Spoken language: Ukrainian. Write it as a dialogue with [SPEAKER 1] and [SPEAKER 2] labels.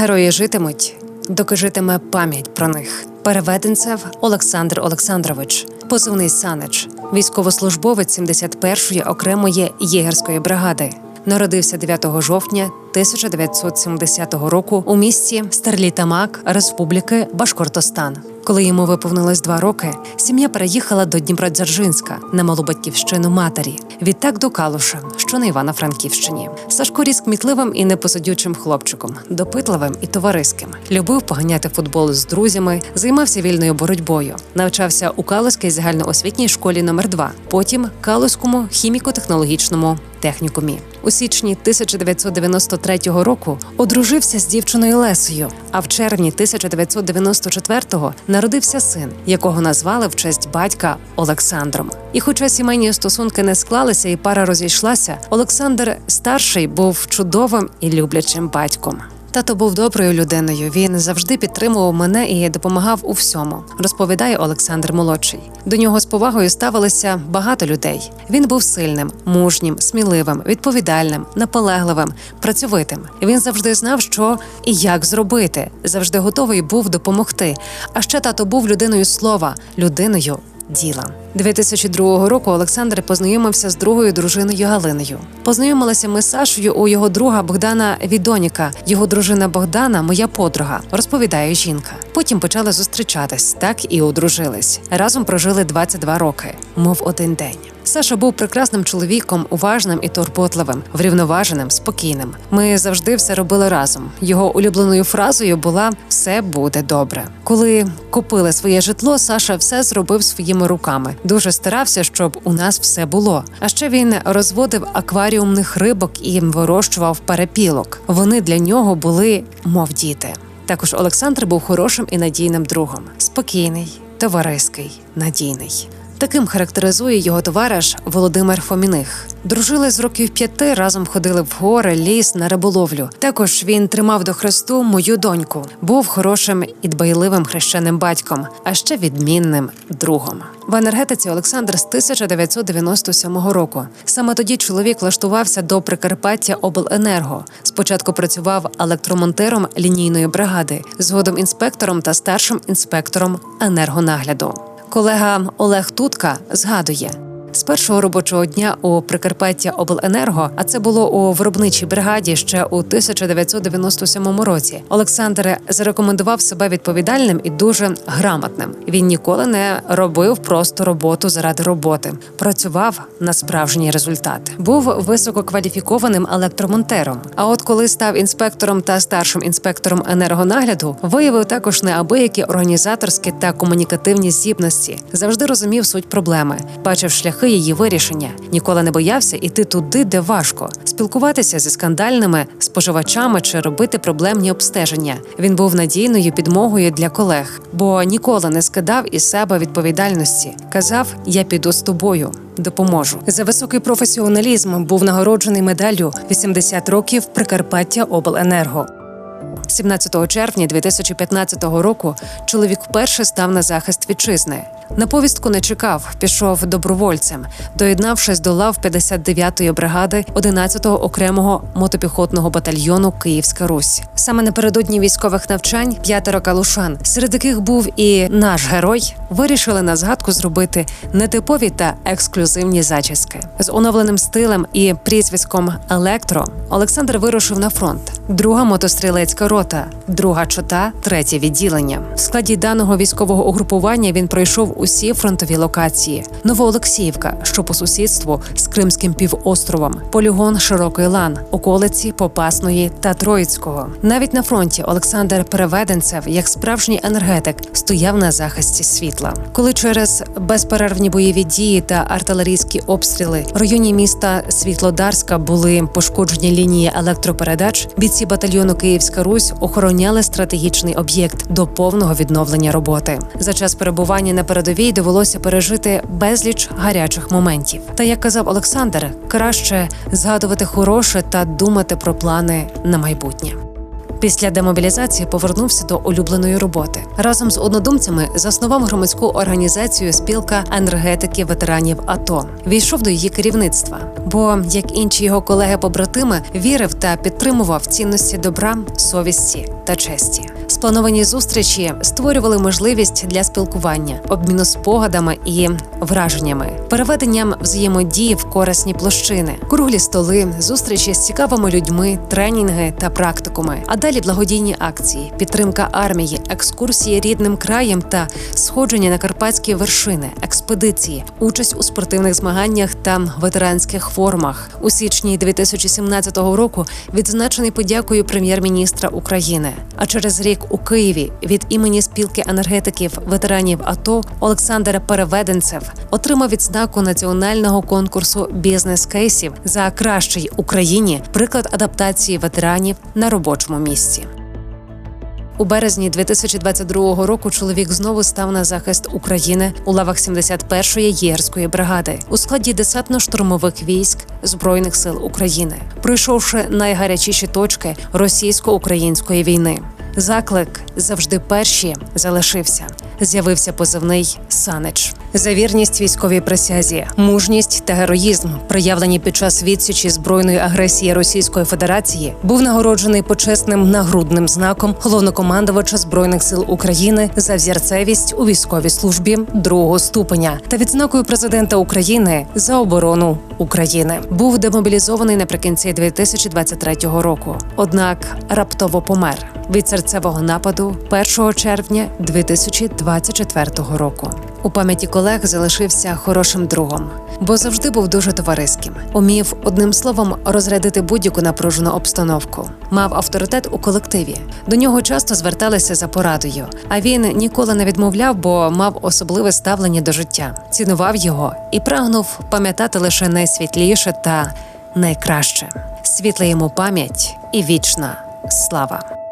[SPEAKER 1] Герої житимуть, доки житиме пам'ять про них. Переведенцев Олександр Олександрович, позивний Санич, військовослужбовець 71-ї окремої єгерської бригади. Народився 9 жовтня 1970 року у місті Стерлітамак Республіки Башкортостан. Коли йому виповнилось два роки, сім'я переїхала до Дніпродзержинська на малу батьківщину матері. Відтак до Калуша, що на Івано-Франківщині. Сашко ріс кмітливим і непосидючим хлопчиком, допитливим і товариським. Любив поганяти футбол з друзями, займався вільною боротьбою, навчався у Калузькій загальноосвітній школі номер 2 потім Калузькому хіміко-технологічному технікумі. У січні 1993 року одружився з дівчиною Лесею. А в червні 1994-го народився син, якого назвали в честь батька Олександром. І, хоча сімейні стосунки не склалися і пара розійшлася, Олександр старший був чудовим і люблячим батьком. Тато був доброю людиною. Він завжди підтримував мене і допомагав у всьому, розповідає Олександр Молодший. До нього з повагою ставилися багато людей. Він був сильним, мужнім, сміливим, відповідальним, наполегливим, працьовитим. Він завжди знав, що і як зробити. Завжди готовий був допомогти. А ще тато був людиною слова, людиною діла. 2002 року Олександр познайомився з другою дружиною Галиною. Познайомилися ми з Сашою у його друга Богдана Відоніка. Його дружина Богдана, моя подруга, розповідає жінка. Потім почали зустрічатись, так і одружились. Разом прожили 22 роки, мов один день. Саша був прекрасним чоловіком, уважним і турботливим, врівноваженим, спокійним. Ми завжди все робили разом. Його улюбленою фразою була все буде добре. Коли купили своє житло, Саша все зробив своїми руками. Дуже старався, щоб у нас все було. А ще він розводив акваріумних рибок і вирощував перепілок. Вони для нього були, мов діти. Також Олександр був хорошим і надійним другом, спокійний, товариський, надійний. Таким характеризує його товариш Володимир Фоміних. Дружили з років п'яти, разом ходили в гори, ліс на риболовлю. Також він тримав до хресту мою доньку, був хорошим і дбайливим хрещеним батьком, а ще відмінним другом. В енергетиці Олександр з 1997 року. Саме тоді чоловік влаштувався до Прикарпаття Обленерго. Спочатку працював електромонтером лінійної бригади, згодом інспектором та старшим інспектором енергонагляду. Колега Олег Тутка згадує. З першого робочого дня у Прикарпаття Обленерго, а це було у виробничій бригаді ще у 1997 році. Олександр зарекомендував себе відповідальним і дуже грамотним. Він ніколи не робив просто роботу заради роботи, працював на справжній результат. Був висококваліфікованим електромонтером. А от коли став інспектором та старшим інспектором енергонагляду, виявив також неабиякі організаторські та комунікативні здібності. Завжди розумів суть проблеми, бачив шляхи її вирішення. Ніколи не боявся іти туди, де важко, спілкуватися зі скандальними споживачами чи робити проблемні обстеження. Він був надійною підмогою для колег, бо ніколи не скидав із себе відповідальності. Казав: Я піду з тобою. Допоможу за високий професіоналізм. Був нагороджений медаллю «80 років Прикарпаття Обленерго. 17 червня 2015 року чоловік вперше став на захист вітчизни. На повістку не чекав, пішов добровольцем, доєднавшись до лав 59-ї бригади 11-го окремого мотопіхотного батальйону Київська Русь. Саме напередодні військових навчань п'ятеро калушан, серед яких був і наш герой, вирішили на згадку зробити нетипові та ексклюзивні зачіски з оновленим стилем і прізвиськом Електро. Олександр вирушив на фронт. Друга мотострілецька рота, друга чота, третє відділення. В складі даного військового угрупування він пройшов усі фронтові локації: Новоолексіївка, що по сусідству з Кримським півостровом, полігон Широкий Лан, околиці Попасної та Троїцького. Навіть на фронті Олександр Переведенцев, як справжній енергетик, стояв на захисті світла. Коли через безперервні бойові дії та артилерійські обстріли в районі міста Світлодарська були пошкоджені лінії електропередач, бійці батальйону Київська Русь охороняли стратегічний об'єкт до повного відновлення роботи. За час перебування на передовій довелося пережити безліч гарячих моментів. Та як казав Олександр, краще згадувати хороше та думати про плани на майбутнє. Після демобілізації повернувся до улюбленої роботи. Разом з однодумцями заснував громадську організацію Спілка енергетики ветеранів АТО. Війшов до її керівництва, бо, як інші його колеги-побратими, вірив та підтримував цінності добра, совісті та честі. Сплановані зустрічі створювали можливість для спілкування, обміну спогадами і враженнями, переведенням взаємодії в корисні площини, круглі столи, зустрічі з цікавими людьми, тренінги та практикуми. А далі благодійні акції, підтримка армії, екскурсії рідним краєм та сходження на карпатські вершини, експедиції, участь у спортивних змаганнях та ветеранських форумах. У січні 2017 року відзначений подякою прем'єр-міністра України. А через рік у Києві від імені спілки енергетиків ветеранів АТО Олександр Переведенцев отримав відзнаку національного конкурсу бізнес-кейсів за кращий Україні приклад адаптації ветеранів на робочому місці. У березні 2022 року чоловік знову став на захист України у лавах 71-ї єгерської бригади у складі десантно-штурмових військ Збройних сил України, пройшовши найгарячіші точки російсько-української війни. Заклик завжди перші залишився. З'явився позивний Санич за вірність військовій присязі, мужність та героїзм, проявлені під час відсічі збройної агресії Російської Федерації, був нагороджений почесним нагрудним знаком головнокомандувача збройних сил України за взірцевість у військовій службі другого ступеня та відзнакою президента України за оборону України. Був демобілізований наприкінці 2023 року. Однак раптово помер від серцевого нападу 1 червня 2024 року. У пам'яті колег залишився хорошим другом, бо завжди був дуже товариським. Умів одним словом розрядити будь-яку напружену обстановку. Мав авторитет у колективі. До нього часто зверталися за порадою. А він ніколи не відмовляв, бо мав особливе ставлення до життя, цінував його і прагнув пам'ятати лише найсвітліше та найкраще. Світла йому пам'ять і вічна слава.